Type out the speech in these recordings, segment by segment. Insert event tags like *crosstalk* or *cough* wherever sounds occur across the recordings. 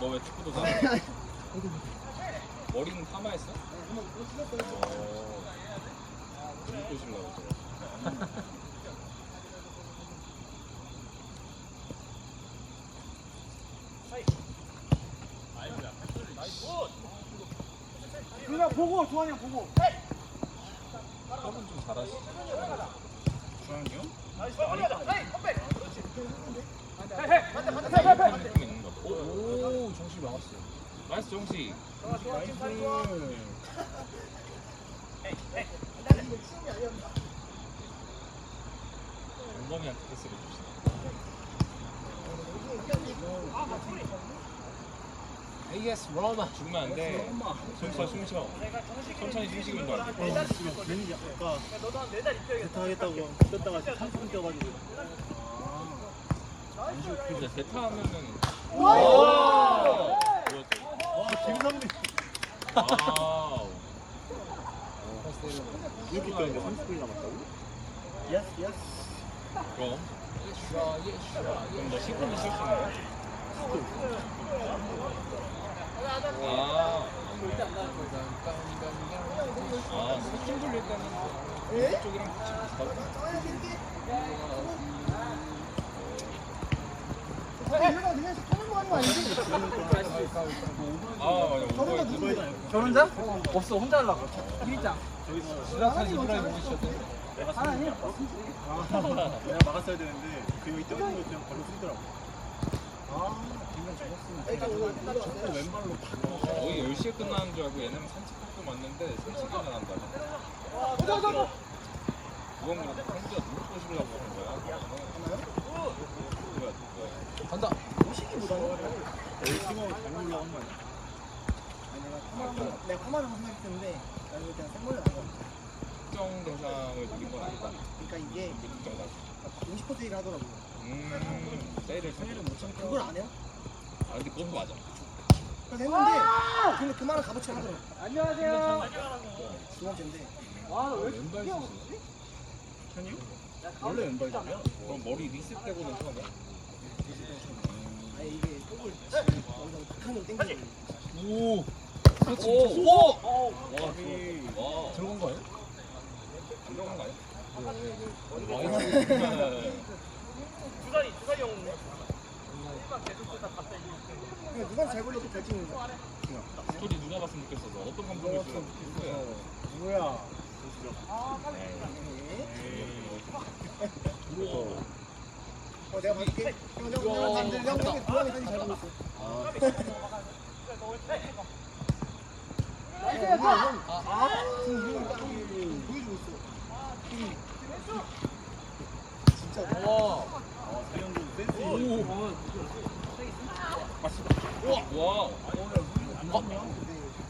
너 왜 축구도 잘해? 머리는 파마했어? 어. 눈 꼬시려고 그래. 보고 조한이 형 보고. 형은 좀 잘하시지. 중앙이요? 느낌 있는 것 같아. 오, 오 정신 막았어. 나이스 정식. 나이스. 정범이한테 *laughs* 패스를 줍시다. AS 로마. 죽으면 안 돼. 숨 쉬어, 숨 쉬어. 천천히 숨 쉬면 안 돼. 어, 씨발, 괜히 아까 대타 하겠다고 뛰었다가 30분 뛰어가지고 근데 대타 하면은. 와! 뭐였죠? 와 김상민 와우. 이렇게 뛰었는데 30분이 남았다고? 예스 예스 그럼. 그럼 너 시크릿 쓸수 있는 거야? 스킨 돌릴 때는 이쪽이랑 같이 거 하는 거 아니지? 아, 맞아. 오버에 누구 결혼자? 없어 혼자 하려고. 일장. 이브라임 오셨대. 하나님. 내가 막았어야 되는데 그 여기 뛰어있는 거 그냥 발로 쓰더라고 아 김상 잡았으면 저거 왼발로 바로 거의 10시에 끝나는 줄 알고 얘네는 산책학교 맞는데 3시간 나간다. 그건 그런데 성주가 눈 꼬시려고 하는 거야. 간다. 내가 파마를 나는 그냥 생머리. 특정 대상을 노린 건 아니다. 그러니까 이게 이게 특정 대상. 50% 일을 하더라고. 음, 세일을 세일을 못 참고. 그걸 안 해요? 아, 근데 그것도 맞아. 그래서 했는데 근데 그 말은 값어치 하더라고. 안녕하세요. 두 번째인데. 왼발 슛이. 현이요? 원래 왼발잡이야? 그럼 머리 리셋되고는 처음이야? 아니 이게 똥을 여기서 극한으로 땡기는 거. 오. 그렇지. 오! 오. 와, 좋아. 와, 들어간 거예요? 안 들어간 거 아니야? 네, 네. 네. 그냥 누가 잘 걸려도 잘 찍는 거. 스토리 누가 봤으면 좋겠어. 너 어떤 감정을 싶어? 누구야? 어 내가 봐줄게. 형, 형, 형, 형, 형, 형, 고양이 사진 잘 보고 있어. 아 나이스, 형. 아, 지금 이거 딱 보여주고 있어. 힘이. 진짜. 와. 아, 사령도 센스 오. 와, 근데 고양이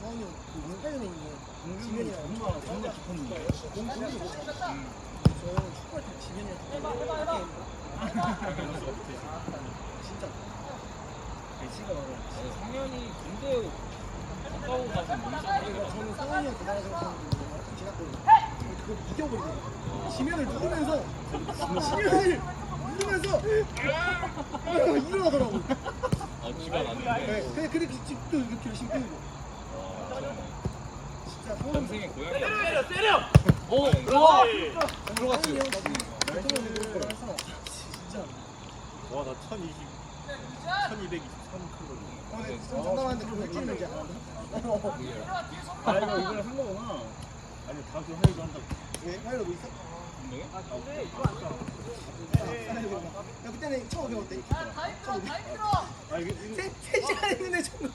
형그 왼팔년에 있는 지면이랑 존나 존나 깊었는데 너무 공격이 못 차. 음. 저 축구할 때 지면이랑 이렇게 진짜. 배치가 바로 아니, 상현이 군대 가까워 가서 뭔 소리야? 저는 상황이 형 대단하다고 생각했는데 좀 지났거든요. 그걸 이겨버리네. 지면을 누르면서 지면을 누르면서 일어나더라고. 아, 네, 났는데. 근데 근데 그 집도 이렇게 열심히 정말. 진짜 상황이 평생의 고양이. 오. 네. 와. 들어갔지. 형 나중에 대통령이 뭐라 했어. 진짜. 와나 1020 1223 클로리 어, 근데 좀 장담하는데 그걸 왜 찍는지 알아? 아 이거 이번에 산 거구나 아니 다음 주 화요일도 한다고 왜? 화요일 뭐 있어? 운동해? 야 그때는 처음 배웠대. 처음. 아 세, 세 시간 했는데 처음.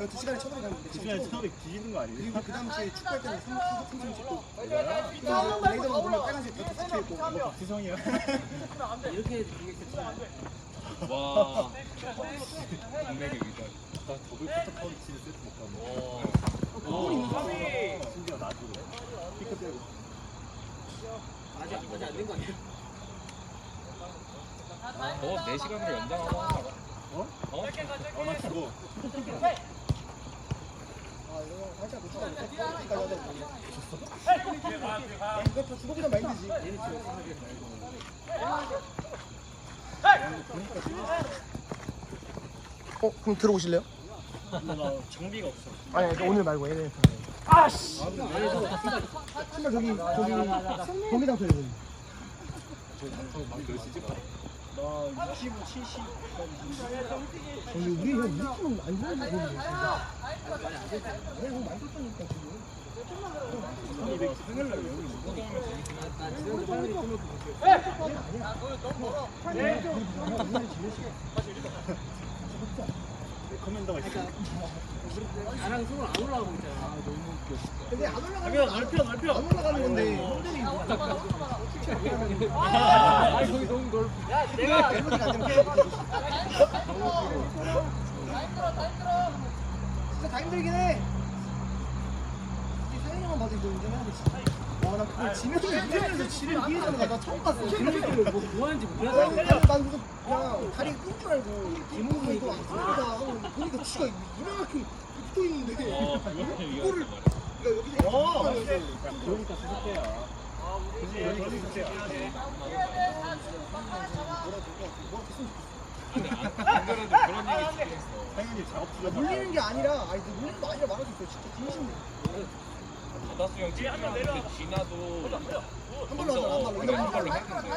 야, 두 시간에 처음 갔는데 그 처음. 시간에 처음에 뒤지는 거 아니에요? 그리고 그 다음 주에 축구할 때는 3천 찍고. 그래서 레이더만 보면 빨간색 더 찍혀 있고. 뭐 박지성이야 와. 동맥의 위대. 나 더블 포터파운치를 세트 못 가네 와. 골 있는 거. 심지어 나도 피크 빼고 아직 아직 안된 거 아니야? 너 4시간으로 연장하고 하나 봐. 어? 어? 아나 죽어 아 이거. 어 그럼 들어오실래요? 나 장비가 없어. 아니 아니, 오늘 말고 얘네 아씨 신발 저기 저기 터요 몇 시지? 나 65, 70. 저기 우리 형 우리 팀은 안 진짜 내가 너무 많이 썼다니까 지금 1200 생일날 여기 못 커맨더가 있어. 나랑 손을 안 올라가고 있잖아. 근데 안 올라가는 날펴 날펴. 안 올라가는 건데 뭐 아, 거기 너무 넓. 내가 멤버들 안 되면 해야 돼 진짜 다 힘들긴 해 이게 상현이만 봐도 이거 인정해야 돼 진짜 와나 그걸 지면서 이러면서 지를 이해하는 거나 처음 봤어. 그런 느낌으로 뭐, 뭐 하는지 난, 몰라서. 난, 난 무슨 그냥 다리 끈줄 알고 김웅이 이거 안 씁니다. 하고 보니까 지가 이만큼 붙어 있는데. 어, 이거 이거를 이거 그러니까 여기서 어, 그러니까 수습 때야. 그지 여기 수습 때야. 뭐라 될것 같아 뭐라 됐으면 좋겠어 근데 안, 안 그래도 그런 얘기 듣긴 했어. 당연히 작업실에 물리는 게 아니라 아니 그 물리는 거 아니라 말할 수 있어 진짜 진심으로 바다수 형 찍으면 지나도 한 발로 하잖아 한 발로 이런 한 발로 했는데.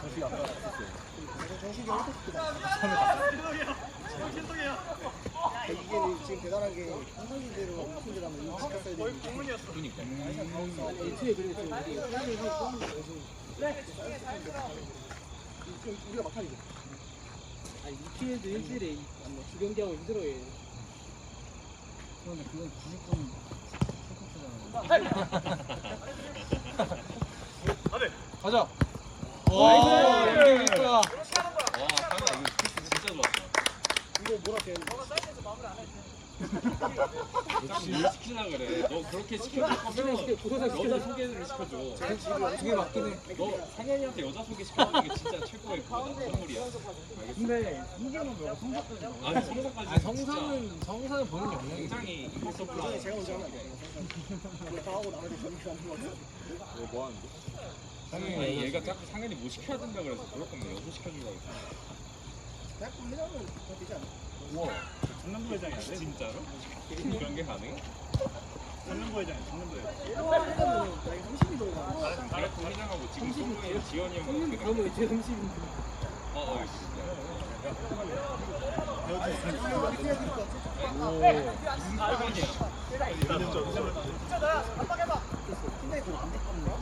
소식 안? 정식 안 이게 지금 대단한 게 무슨 하면 되는데 그니까. 애초에 우리 하고 거지. 우리가 막판이죠 아니 이틀에도 일주일에 뭐두 경기하고 힘들어해. 그런데 그건 90분 가자. 와, 있다. 와, 이거 진짜 좋았어. 이거 뭐라 해 역시 일 시키라 그래. 너 그렇게 시켜줄 거면 시켜. 여자 소개를 시켜줘. 두개 맞긴 해. 너 상현이한테 여자 소개 시켜주는 게 진짜 최고의 그거다. 선물이야. 근데 성경은 뭐야? 성적까지 아니 아 성상은 성상은 보는 게 없네. 굉장히 인서플라. 이전에 제가 먼저 하면 안돼 다 하고 나머지 정리가 안 들어왔어 뭐 하는데? 아니 얘가 자꾸 상현이 뭐 시켜야 된다 그래서 그럴 거면 여자 했어. 대학교 회장은 되지 않아? 우와, 장남부 회장이야. 돼? 진짜로? 그런 게 가능해? 장남부 회장이야. 장남부 회장. 나이 30이 넘어가 대학교 회장하고 지금 성동이 지원이 돼? 그러면 이제 음식인데. 어, 어, 진짜. 이렇게 해야 될것 같아 무슨 상관이야? 근데 그거 안 됐거든요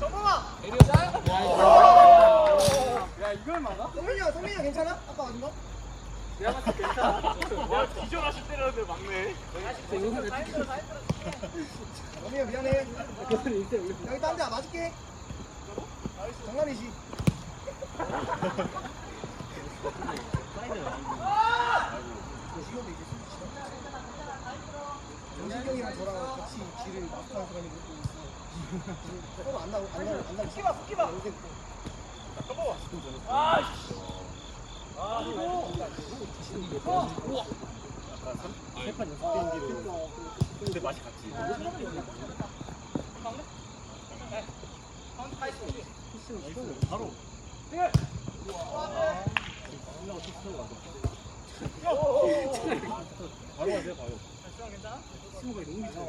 야 이걸 막아? 성민이야 성민이야 괜찮아? 맞은 거? 내가 봤을 때 괜찮아. 영상을 찍혀. 성민이야 미안해 그거는 일대 올려. 여기 딴 데야 맞을게 장난이지? 영식형이랑 저랑 같이 길을 마스터한 사람이 듣고 있어 서로 안 나고 안 나고 안 나고 끼봐 끼봐 세판 연습 게임기로. 근데 맛이 같지. 바로. 바로 가세요, 바로. 스무가 너무 귀찮아.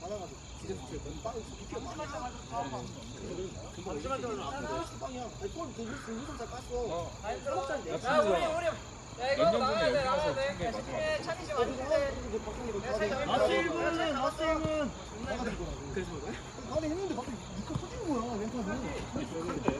받아가지고 진짜 좋지 빵 비켜. 빵이야? 아니 꼴 되게 공부선 잘 깠어. 한국짜리 나 진짜. 몇년 전에 여기 와서 참게 마지막. 마스 1분! 마스 1분! 나가 될 거라고 그래서 그래? 나는 했는데 갑자기 니가 터지는 거야. 팀이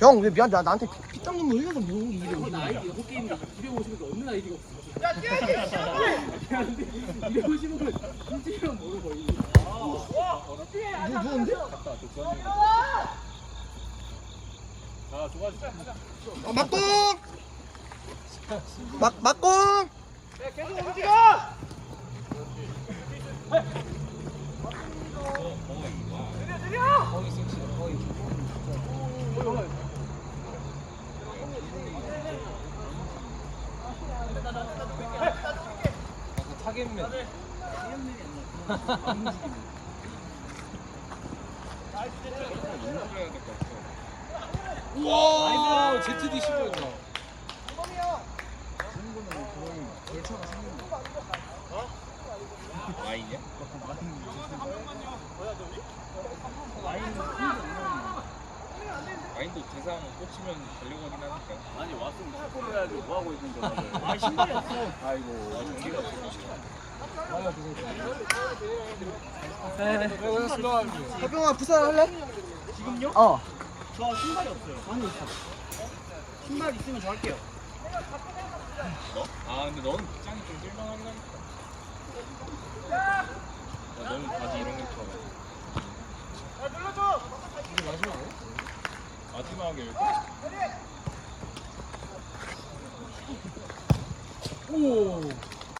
형 왜 미안 나 나한테 피땀 눈물 흘려서 뭐250 아이디 여섯 게임인데 250은 없는 아이디가 없어. 야 뛰어야지. 근데 250은 일주일만 모르 거의. 누 누군데? 자, 조가지. 아 막공 막 막공 거의 섹시. 거의. 타겟맨. 우와 ZD 15였다 그런 거는 그런 절차가 거 와인이야? 와인도 대상 꽂히면 달려고 하긴 하니까. 아니 왔으면 축구를 해야지 뭐 하고 있는데 아 신발이 없어. 아이고 종기가 없어. 하병아 부산 할래? 지금요? 어. 저 신발이 없어요. 아니 있어. 신발 있으면 저 할게요. 너? 아 근데 너는 짱이 좀 쓸만할 너무 바지 이런 거 좋아. 야, 눌러줘! 이게 마지막에? 마지막에 왜 이렇게. 오!